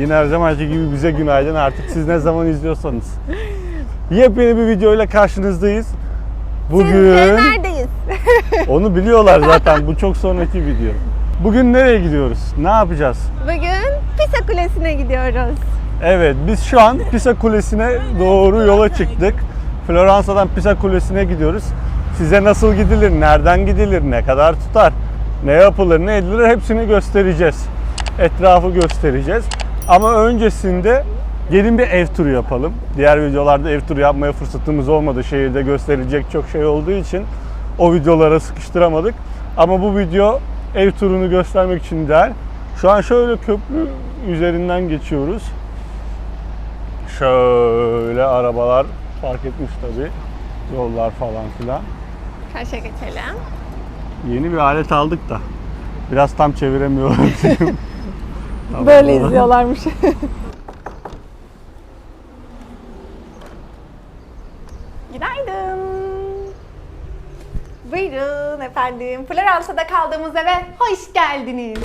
Yine her zamanki gibi bize günaydın artık siz ne zaman izliyorsanız. Yepyeni bir videoyla karşınızdayız. Bugün Sizce neredeyiz? onu biliyorlar zaten bu çok sonraki video. Bugün nereye gidiyoruz? Ne yapacağız? Bugün Pisa Kulesi'ne gidiyoruz. Evet biz şu an Pisa Kulesi'ne doğru yola çıktık. Floransa'dan Pisa Kulesi'ne gidiyoruz. Size nasıl gidilir, nereden gidilir, ne kadar tutar, ne yapılır, ne edilir hepsini göstereceğiz. Etrafı göstereceğiz. Ama öncesinde gelin bir ev turu yapalım. Diğer videolarda ev turu yapmaya fırsatımız olmadı. Şehirde gösterilecek çok şey olduğu için o videolara sıkıştıramadık. Ama bu video ev turunu göstermek için değer. Şu an şöyle köprü üzerinden geçiyoruz. Şöyle arabalar park etmiş tabi. Yollar falan filan. Karşıya geçelim. Yeni bir alet aldık da. Biraz tam çeviremiyorum. Tamam. Böyle izliyorlarmış. Günaydın. Buyurun efendim. Floransa'da kaldığımız eve hoş geldiniz.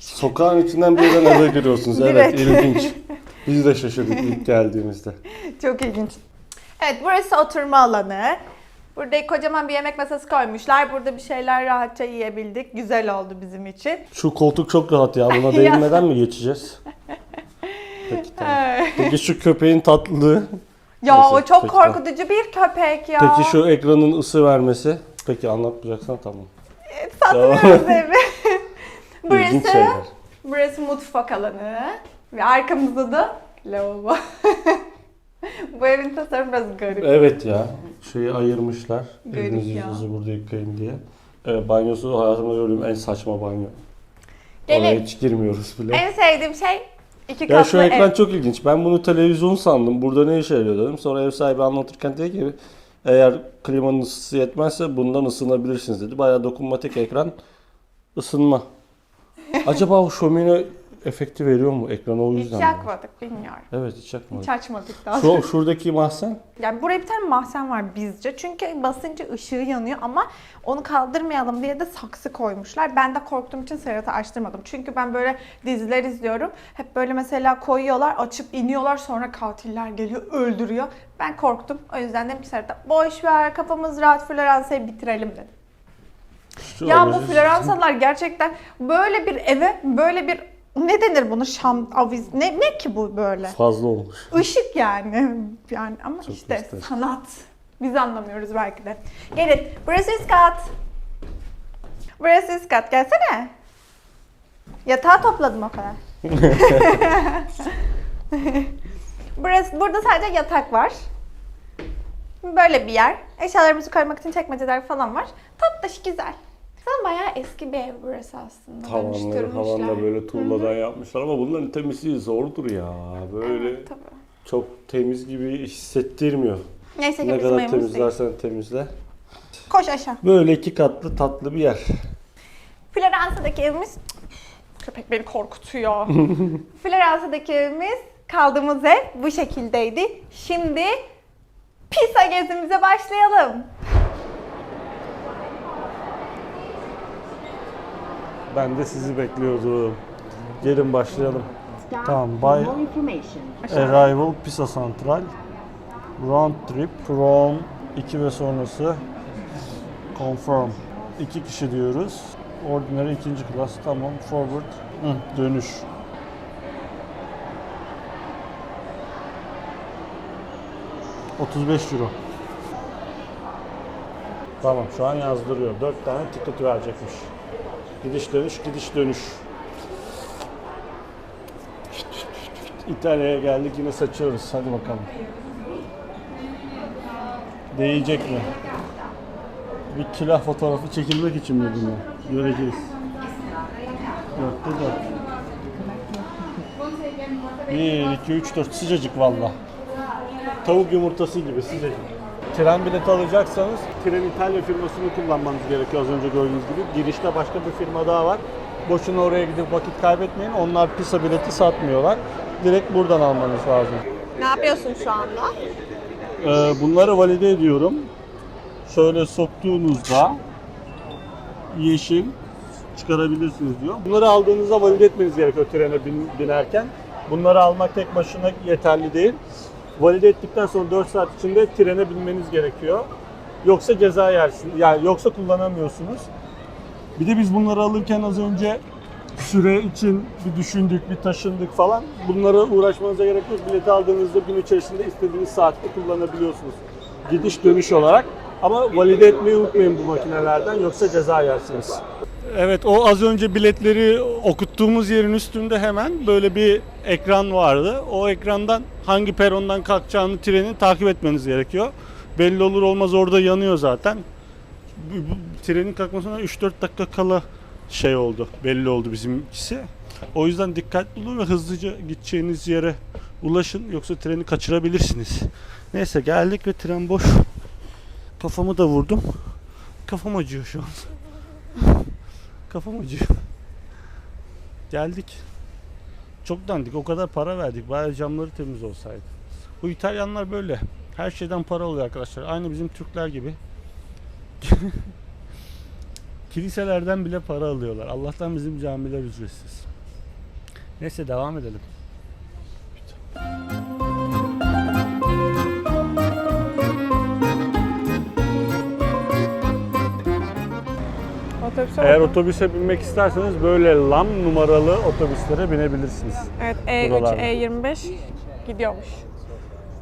Sokağın içinden birden eve giriyorsunuz. Evet Direkt. ilginç. Biz de şaşırdık ilk geldiğimizde. Çok ilginç. Evet burası oturma alanı. Burada kocaman bir yemek masası koymuşlar. Burada bir şeyler rahatça yiyebildik. Güzel oldu bizim için. Şu koltuk çok rahat ya. Buna değinmeden mi geçeceğiz? Peki tamam. Peki şu köpeğin tatlılığı. Ya Neyse, o çok peki, korkutucu bir köpek ya. Peki şu ekranın ısı vermesi. Peki anlatmayacaksan tamam. Sattırıyoruz evi. İlginç burası, şeyler. burası mutfak alanı. Ve arkamızda da lavabo. Bu evin tasarımı biraz garip. Evet ya. Şeyi ayırmışlar. Garip Elinizi ya. yüzünüzü burada yıkayın diye. Evet, banyosu hayatımda gördüğüm en saçma banyo. Gelin. Oraya hiç girmiyoruz bile. En sevdiğim şey iki Ya katlı şu ekran ev. çok ilginç. Ben bunu televizyon sandım. Burada ne işe yarıyor dedim. Sonra ev sahibi anlatırken dedi ki eğer klimanın ısısı yetmezse bundan ısınabilirsiniz dedi. Bayağı dokunmatik ekran ısınma. Acaba o şömine efekti veriyor mu ekrana o Hiç yüzden mi? yakmadık bilmiyorum. Evet hiç. Hiç açmadık daha. Şu, şuradaki mahzen Yani buraya bir tane mahzen var bizce. Çünkü basınca ışığı yanıyor ama onu kaldırmayalım diye de saksı koymuşlar. Ben de korktuğum için Serhat'ı açtırmadım. Çünkü ben böyle diziler izliyorum. Hep böyle mesela koyuyorlar, açıp iniyorlar sonra katiller geliyor, öldürüyor. Ben korktum. O yüzden dedim ki Serhat'a boş ver kafamız rahat Floransa'yı bitirelim dedim. Şu Ya bu avize- Floransalılar gerçekten böyle bir eve böyle bir ne denir bunu şam aviz ne ne ki bu böyle? fazla olmuş. Işık yani. Yani ama Çok işte göster. sanat. Biz anlamıyoruz belki de. Gelin. Burası üst kat. Burası üst kat. Gelsene. Yatağı topladım o kadar. Burası, burada sadece yatak var. Böyle bir yer. Eşyalarımızı koymak için çekmeceler falan var. Tatlış güzel. Bayağı eski bir ev burası aslında. Tavanları falan da böyle tuğladan yapmışlar ama bunların temizliği zordur ya. Böyle Evet, tabii. çok temiz gibi hissettirmiyor. Neyse ki Ne bizim kadar evimiz değil. temizlersen temizle. Koş aşağı. Böyle iki katlı tatlı bir yer. Floransa'daki evimiz... Köpek beni korkutuyor. Floransa'daki evimiz, kaldığımız ev bu şekildeydi. Şimdi Pisa gezimize başlayalım. Ben de sizi bekliyordum. Gelin başlayalım. Tamam, by. Arrival Pisa Central. Round trip from 2 ve sonrası confirm. 2 kişi diyoruz. Ordinary ikinci klas tamam. Forward Hı, dönüş. ...35 euro. Tamam şu an yazdırıyor. 4 tane ticket verecekmiş. Gidiş dönüş, gidiş dönüş. İtalya'ya geldik yine saçıyoruz. Hadi bakalım. Değecek mi? Bir külah fotoğrafı çekilmek için mi bunu? Göreceğiz. Dörtte dört. 1, 2, 3, 4 sıcacık valla. Tavuk yumurtası gibi sıcacık. Tren bileti alacaksanız tren İtalya firmasını kullanmanız gerekiyor az önce gördüğünüz gibi. Girişte başka bir firma daha var. Boşuna oraya gidip vakit kaybetmeyin. Onlar Pisa bileti satmıyorlar. Direkt buradan almanız lazım. Ne yapıyorsun şu anda? Ee, bunları valide ediyorum. Şöyle soktuğunuzda yeşil çıkarabilirsiniz diyor. Bunları aldığınızda valide etmeniz gerekiyor trene bin- binerken. Bunları almak tek başına yeterli değil. Valide ettikten sonra 4 saat içinde trene binmeniz gerekiyor. Yoksa ceza yersiniz. Yani yoksa kullanamıyorsunuz. Bir de biz bunları alırken az önce süre için bir düşündük, bir taşındık falan. Bunlara uğraşmanıza gerek yok. Bileti aldığınızda gün içerisinde istediğiniz saatte kullanabiliyorsunuz. Gidiş dönüş olarak. Ama valide etmeyi unutmayın bu makinelerden yoksa ceza yersiniz. Evet o az önce biletleri okuttuğumuz yerin üstünde hemen böyle bir ekran vardı. O ekrandan hangi perondan kalkacağını trenin takip etmeniz gerekiyor. Belli olur olmaz orada yanıyor zaten. Bu- bu trenin kalkmasına 3-4 dakika kala şey oldu, belli oldu bizimkisi. O yüzden dikkatli olun ve hızlıca gideceğiniz yere ulaşın yoksa treni kaçırabilirsiniz. Neyse geldik ve tren boş. Kafamı da vurdum. Kafam acıyor şu an. Kafam acıyor. Geldik. Çok dandik. O kadar para verdik. Bari camları temiz olsaydı. Bu İtalyanlar böyle. Her şeyden para alıyor arkadaşlar. Aynı bizim Türkler gibi. Kiliselerden bile para alıyorlar. Allah'tan bizim camiler ücretsiz. Neyse devam edelim. Otobüse Eğer bakın. otobüse binmek isterseniz böyle lam numaralı otobüslere binebilirsiniz. Evet E3, buralarda. E25 gidiyormuş.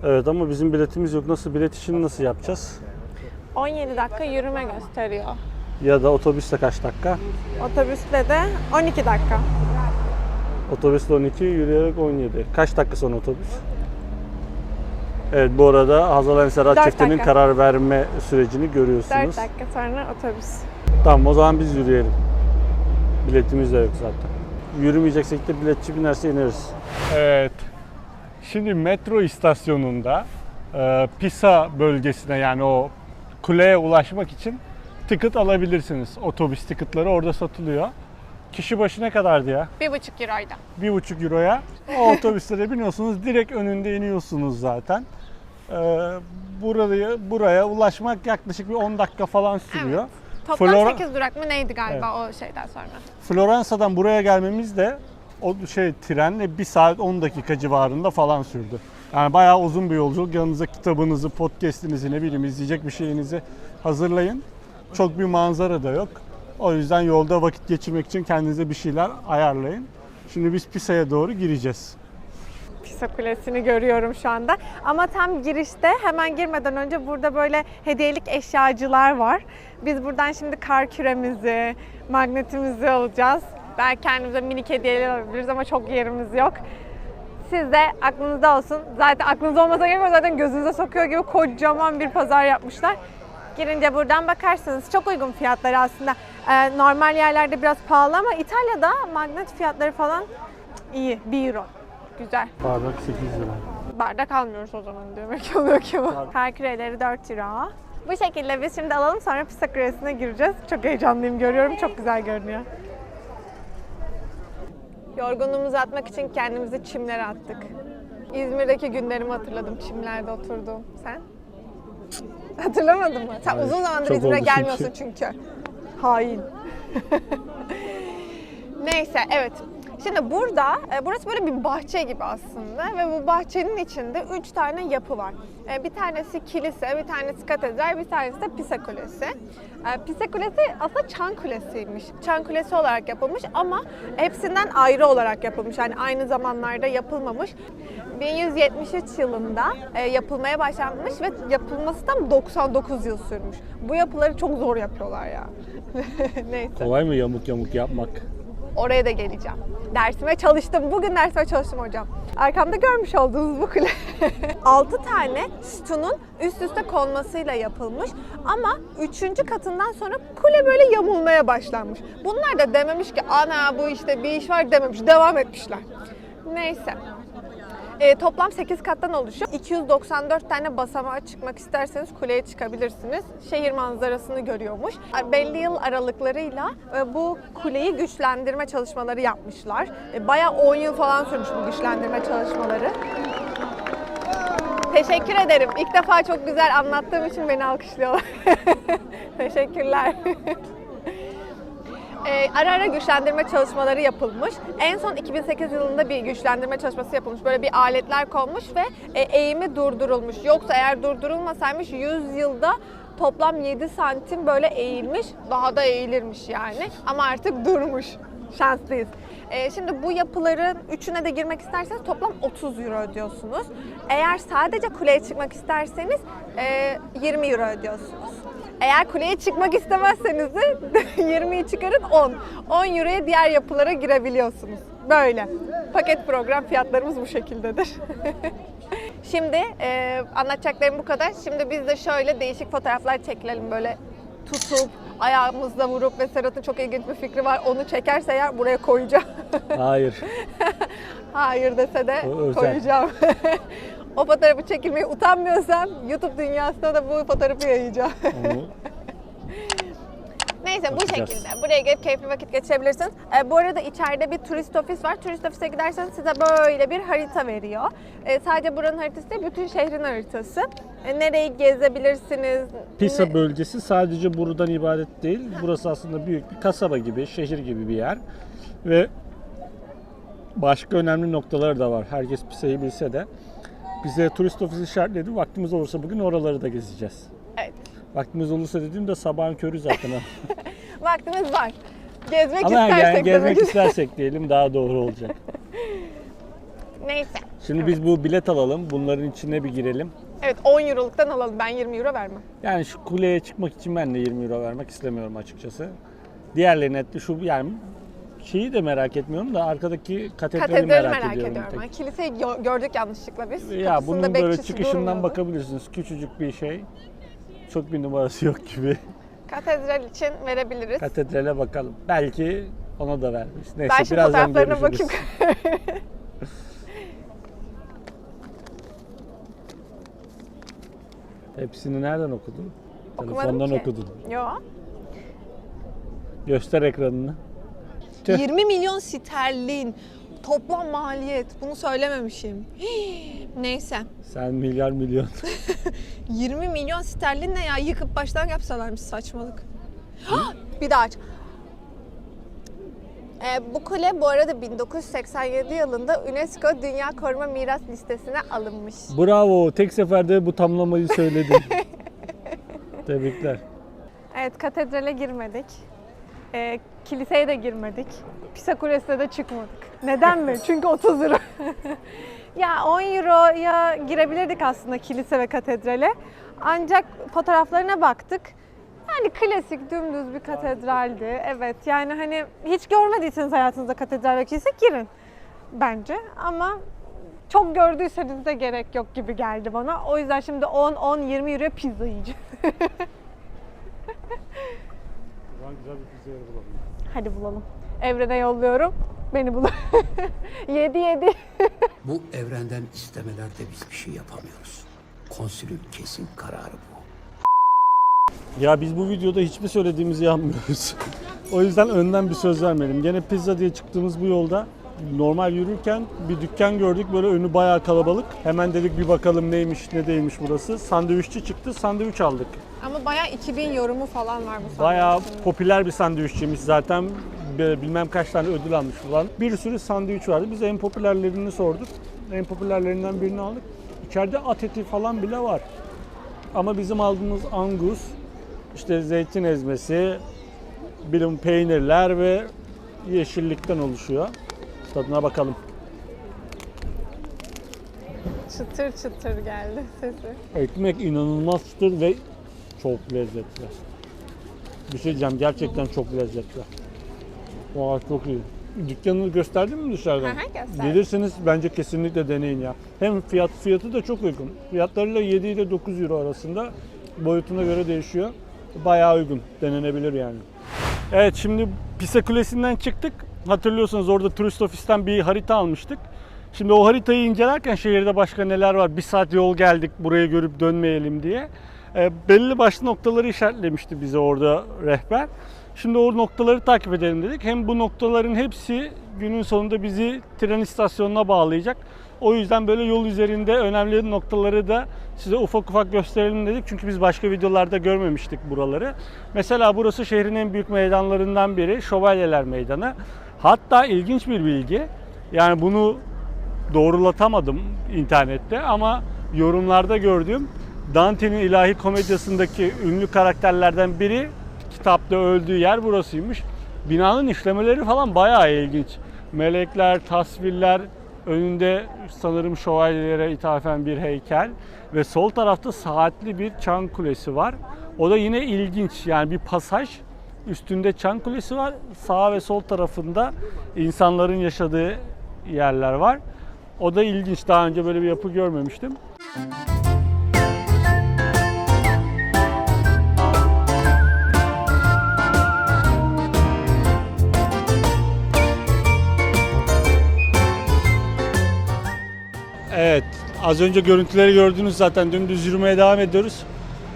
Evet ama bizim biletimiz yok. Nasıl bilet işini nasıl yapacağız? 17 dakika yürüme gösteriyor. Ya da otobüste kaç dakika? Otobüsle de 12 dakika. Otobüsle 12, yürüyerek 17. Kaç dakika sonra otobüs? Evet bu arada Hazal Enserat Dört dakika. karar verme sürecini 4 görüyorsunuz. dakika sonra otobüs. Tamam o zaman biz yürüyelim. Biletimiz de yok zaten. Yürümeyeceksek de biletçi binerse ineriz. Evet. Şimdi metro istasyonunda e, Pisa bölgesine yani o kuleye ulaşmak için ticket alabilirsiniz. Otobüs ticketları orada satılıyor. Kişi başı ne kadardı ya? 1,5 euroydu. bir buçuk euroya o otobüslere biniyorsunuz. Direkt önünde iniyorsunuz zaten. Ee, buraya, buraya ulaşmak yaklaşık bir 10 dakika falan sürüyor. Toplam Flora- 8 durak mı neydi galiba o şeyden sonra? Floransa'dan buraya gelmemiz de o şey trenle 1 saat 10 dakika civarında falan sürdü. Yani bayağı uzun bir yolculuk. Yanınıza kitabınızı, podcast'inizi, ne bileyim izleyecek bir şeyinizi hazırlayın. Çok bir manzara da yok. O yüzden yolda vakit geçirmek için kendinize bir şeyler ayarlayın. Şimdi biz Pisa'ya doğru gireceğiz. Pisa Kulesi'ni görüyorum şu anda. Ama tam girişte hemen girmeden önce burada böyle hediyelik eşyacılar var. Biz buradan şimdi kar küremizi, magnetimizi alacağız. Belki kendimize minik hediyeler alabiliriz ama çok yerimiz yok. Siz de aklınızda olsun. Zaten aklınızda olmasa gerek yok. Zaten gözünüze sokuyor gibi kocaman bir pazar yapmışlar. Girince buradan bakarsınız. Çok uygun fiyatları aslında. Ee, normal yerlerde biraz pahalı ama İtalya'da magnet fiyatları falan iyi. 1 euro. Güzel. Bardak 8 lira. Bardak almıyoruz o zaman demek oluyor ki bu. Kar küreleri 4 euro. Bu şekilde biz şimdi alalım sonra Pisa Kulesi'ne gireceğiz. Çok heyecanlıyım görüyorum. Çok güzel görünüyor. Yorgunluğumuzu atmak için kendimizi çimlere attık. İzmir'deki günlerimi hatırladım çimlerde oturduğum. Sen? Hatırlamadın mı? Sen Hayır, uzun zamandır çok İzmir'e oldu gelmiyorsun çünkü. çünkü. Hain. Neyse evet. Şimdi burada, e, burası böyle bir bahçe gibi aslında ve bu bahçenin içinde üç tane yapı var. E, Bir tanesi kilise, bir tanesi katedral, bir tanesi de Pisa Kulesi. E, Pisa Kulesi aslında Çan Kulesi'ymiş. Çan Kulesi olarak yapılmış ama hepsinden ayrı olarak yapılmış. Yani aynı zamanlarda yapılmamış. 1173 yılında yapılmaya başlanmış ve yapılması tam 99 yıl sürmüş. Bu yapıları çok zor yapıyorlar ya. Neyse. Kolay mı yamuk yamuk yapmak? Oraya da geleceğim. Dersime çalıştım. Bugün dersime çalıştım hocam. Arkamda görmüş olduğunuz bu kule. 6 tane sütunun üst üste konmasıyla yapılmış. Ama 3. katından sonra kule böyle yamulmaya başlanmış. Bunlar da dememiş ki ana bu işte bir iş var dememiş. Devam etmişler. Neyse. E, toplam 8 kattan oluşuyor. 294 tane basamağa çıkmak isterseniz kuleye çıkabilirsiniz. Şehir manzarasını görüyormuş. Belli yıl aralıklarıyla e, bu kuleyi güçlendirme çalışmaları yapmışlar. E, bayağı 10 yıl falan sürmüş bu güçlendirme çalışmaları. Teşekkür ederim. İlk defa çok güzel anlattığım için beni alkışlıyorlar. Teşekkürler. Ee, ara ara güçlendirme çalışmaları yapılmış. En son 2008 yılında bir güçlendirme çalışması yapılmış. Böyle bir aletler konmuş ve e, eğimi durdurulmuş. Yoksa eğer durdurulmasaymış 100 yılda toplam 7 santim böyle eğilmiş. Daha da eğilirmiş yani. Ama artık durmuş. Şanslıyız. Ee, şimdi bu yapıların üçüne de girmek isterseniz toplam 30 euro ödüyorsunuz. Eğer sadece kuleye çıkmak isterseniz e, 20 euro ödüyorsunuz. Eğer kuleye çıkmak istemezseniz de 20'yi çıkarın 10. 10 euroya diğer yapılara girebiliyorsunuz. Böyle. Paket program fiyatlarımız bu şekildedir. Şimdi e, anlatacaklarım bu kadar. Şimdi biz de şöyle değişik fotoğraflar çekilelim böyle tutup ayağımızla vurup ve Serhat'ın çok ilginç bir fikri var. Onu çekerse eğer buraya koyacağım. Hayır. Hayır dese de O özel. koyacağım. o fotoğrafı çekilmeye utanmıyorsam YouTube dünyasına da bu fotoğrafı yayacağım. Neyse bu Bakacağız. şekilde. Buraya gelip keyifli vakit geçirebilirsiniz. Ee, bu arada içeride bir turist ofis var. Turist ofise giderseniz size böyle bir harita veriyor. Ee, sadece buranın haritası değil, bütün şehrin haritası. Ee, nereyi gezebilirsiniz? Pisa ne- bölgesi sadece buradan ibaret değil. Burası aslında büyük bir kasaba gibi, şehir gibi bir yer. Ve başka önemli noktaları da var. Herkes Pisa'yı bilse de. Bize turist ofisi işaretledi. Vaktimiz olursa bugün oraları da gezeceğiz. Evet. Vaktimiz olursa dediğimde sabahın körü zaten. Vaktimiz var. Gezmek Ama istersek yani gezmek istersek diyelim daha doğru olacak. Neyse. Şimdi biz bu bilet alalım. Bunların içine bir girelim. Evet 10 euroluktan alalım. Ben 20 euro vermem. Yani şu kuleye çıkmak için ben de 20 euro vermek istemiyorum açıkçası. Diğerlerine de şu yani şeyi de merak etmiyorum da arkadaki katedrali, Katedrali merak, merak, ediyorum. ediyorum. ben. Kiliseyi gö- gördük yanlışlıkla biz. Ya Kapısında bunun böyle bekçisi çıkışından durmuyordu. bakabilirsiniz. Küçücük bir şey. Çok bir numarası yok gibi. Katedral için verebiliriz. Katedrale bakalım. Belki ona da vermiş. Neyse ben şimdi birazdan fotoğraflarına görüşürüz. bakayım. Hepsini nereden okudun? Okumadım Telefondan ki. okudun. Yo. Göster ekranını. Tüh. 20 milyon sterlin toplam maliyet. Bunu söylememişim. Hii, Neyse. Sen milyar milyon. 20 milyon sterlin ne ya? Yıkıp baştan yapsalarmış saçmalık. Bir daha aç. Ee, bu kule bu arada 1987 yılında UNESCO Dünya Koruma Miras Listesi'ne alınmış. Bravo. Tek seferde bu tamlamayı söyledin. Tebrikler. Evet, katedrale girmedik. Ee, kiliseye de girmedik. Pisa Kulesi'ne de çıkmadık. Neden mi? Çünkü 30 euro. ya 10 euroya girebilirdik aslında kilise ve katedrale. Ancak fotoğraflarına baktık. Yani klasik dümdüz bir katedraldi. Evet yani hani hiç görmediyseniz hayatınızda katedral ve kilise girin bence. Ama çok gördüyseniz de gerek yok gibi geldi bana. O yüzden şimdi 10, 10, 20 euroya pizza yiyeceğim. güzel bir pizza yeri bulalım. Hadi bulalım. Evrene yolluyorum. Beni bul. yedi yedi. Bu evrenden istemelerde biz bir şey yapamıyoruz. Konsülün kesin kararı bu. Ya biz bu videoda hiçbir söylediğimizi yapmıyoruz. o yüzden önden bir söz vermedim. Gene pizza diye çıktığımız bu yolda normal yürürken bir dükkan gördük böyle önü bayağı kalabalık. Hemen dedik bir bakalım neymiş ne değilmiş burası. Sandviççi çıktı sandviç aldık. Ama bayağı 2000 yorumu falan var bu Bayağı sandviçin. popüler bir sandviççiymiş zaten. Bilmem kaç tane ödül almış falan. Bir sürü sandviç vardı. Biz en popülerlerini sorduk. En popülerlerinden birini aldık. İçeride at eti falan bile var. Ama bizim aldığımız angus, işte zeytin ezmesi, bilim peynirler ve yeşillikten oluşuyor. Tadına bakalım. Çıtır çıtır geldi sesi. Ekmek inanılmaz çıtır ve çok lezzetli. Bir şey diyeceğim gerçekten çok lezzetli. Vay çok iyi. Dükkanını gösterdin mi dışarıdan? Hı, gösterdim. Gelirseniz bence kesinlikle deneyin ya. Hem fiyat fiyatı da çok uygun. Fiyatlarıyla 7 ile 9 euro arasında. Boyutuna göre değişiyor. Bayağı uygun. Denenebilir yani. Evet şimdi Pisa Kulesi'nden çıktık. Hatırlıyorsanız orada turist ofisten bir harita almıştık. Şimdi o haritayı incelerken şehirde başka neler var? Bir saat yol geldik burayı görüp dönmeyelim diye. E, belli başlı noktaları işaretlemişti bize orada rehber. Şimdi o noktaları takip edelim dedik. Hem bu noktaların hepsi günün sonunda bizi tren istasyonuna bağlayacak. O yüzden böyle yol üzerinde önemli noktaları da size ufak ufak gösterelim dedik. Çünkü biz başka videolarda görmemiştik buraları. Mesela burası şehrin en büyük meydanlarından biri. Şövalyeler Meydanı. Hatta ilginç bir bilgi. Yani bunu doğrulatamadım internette ama yorumlarda gördüğüm Dante'nin ilahi komedyasındaki ünlü karakterlerden biri kitapta öldüğü yer burasıymış. Binanın işlemeleri falan bayağı ilginç. Melekler, tasvirler, önünde sanırım şövalyelere ithafen bir heykel ve sol tarafta saatli bir çan kulesi var. O da yine ilginç yani bir pasaj üstünde çan kulesi var. Sağ ve sol tarafında insanların yaşadığı yerler var. O da ilginç. Daha önce böyle bir yapı görmemiştim. Evet, az önce görüntüleri gördünüz zaten dümdüz yürümeye devam ediyoruz.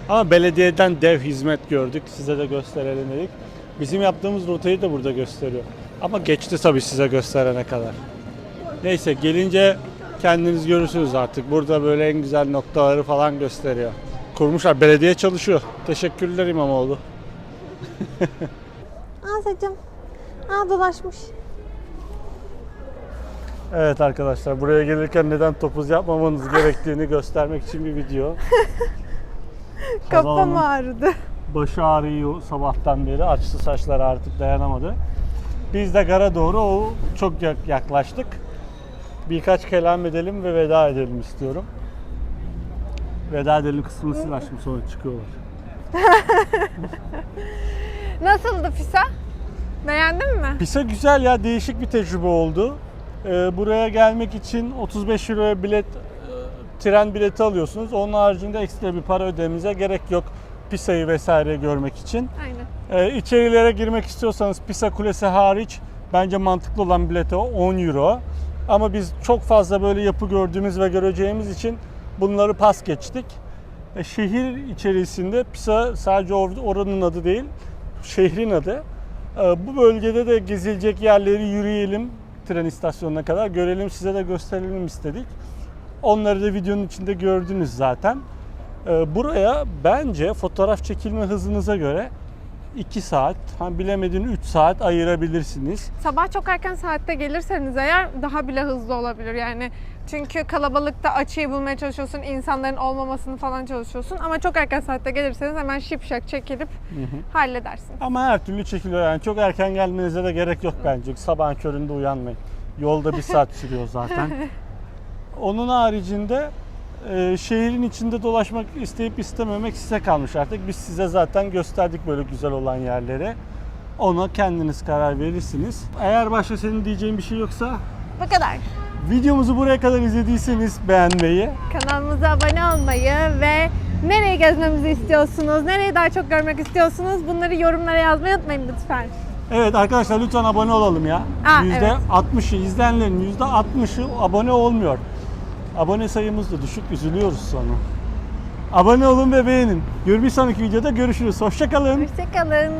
Ama belediyeden dev hizmet gördük. Size de gösterelim dedik. Bizim yaptığımız rotayı da burada gösteriyor. Ama geçti tabii size gösterene kadar. Neyse gelince kendiniz görürsünüz artık. Burada böyle en güzel noktaları falan gösteriyor. Kurmuşlar. Belediye çalışıyor. Teşekkürler İmamoğlu. Aa saçım. Aa dolaşmış. Evet arkadaşlar buraya gelirken neden topuz yapmamanız gerektiğini göstermek için bir video. Kafam ağrıdı. Başı ağrıyor sabahtan beri. Açtı saçları artık dayanamadı. Biz de gara doğru o çok yak- yaklaştık. Birkaç kelam edelim ve veda edelim istiyorum. Veda edelim kısmını sil açtım sonra çıkıyorlar. Nasıldı Fisa? Beğendin mi? Pisa güzel ya değişik bir tecrübe oldu. Ee, buraya gelmek için 35 euroya bilet tren bileti alıyorsunuz. Onun haricinde ekstra bir para ödemenize gerek yok. Pisa'yı vesaire görmek için. Aynen. Ee, içerilere girmek istiyorsanız Pisa Kulesi hariç bence mantıklı olan bilete 10 euro. Ama biz çok fazla böyle yapı gördüğümüz ve göreceğimiz için bunları pas geçtik. E, şehir içerisinde Pisa sadece or- oranın adı değil, şehrin adı. E, bu bölgede de gezilecek yerleri yürüyelim tren istasyonuna kadar görelim size de gösterelim istedik. Onları da videonun içinde gördünüz zaten. E, buraya bence fotoğraf çekilme hızınıza göre 2 saat, ha bilemedin 3 saat ayırabilirsiniz. Sabah çok erken saatte gelirseniz eğer daha bile hızlı olabilir yani. Çünkü kalabalıkta açıyı bulmaya çalışıyorsun, insanların olmamasını falan çalışıyorsun. Ama çok erken saatte gelirseniz hemen şipşak çekilip halledersin. Ama her türlü çekiliyor yani. Çok erken gelmenize de gerek yok bence. Sabahın köründe uyanmayın. Yolda bir saat sürüyor zaten. Onun haricinde e, şehrin içinde dolaşmak isteyip istememek size kalmış artık. Biz size zaten gösterdik böyle güzel olan yerleri. Ona kendiniz karar verirsiniz. Eğer başka senin diyeceğin bir şey yoksa Bu kadar. videomuzu buraya kadar izlediyseniz beğenmeyi, Kanalımıza abone olmayı ve nereye gezmemizi istiyorsunuz, nereyi daha çok görmek istiyorsunuz bunları yorumlara yazmayı unutmayın lütfen. Evet arkadaşlar lütfen abone olalım ya. Aa, Yüzde 60'ı izleyenlerin yüzde 60'ı abone olmuyor. Abone sayımız da düşük üzülüyoruz sonra. Abone olun ve beğenin. Bir sonraki videoda görüşürüz. Hoşçakalın. Hoşçakalın.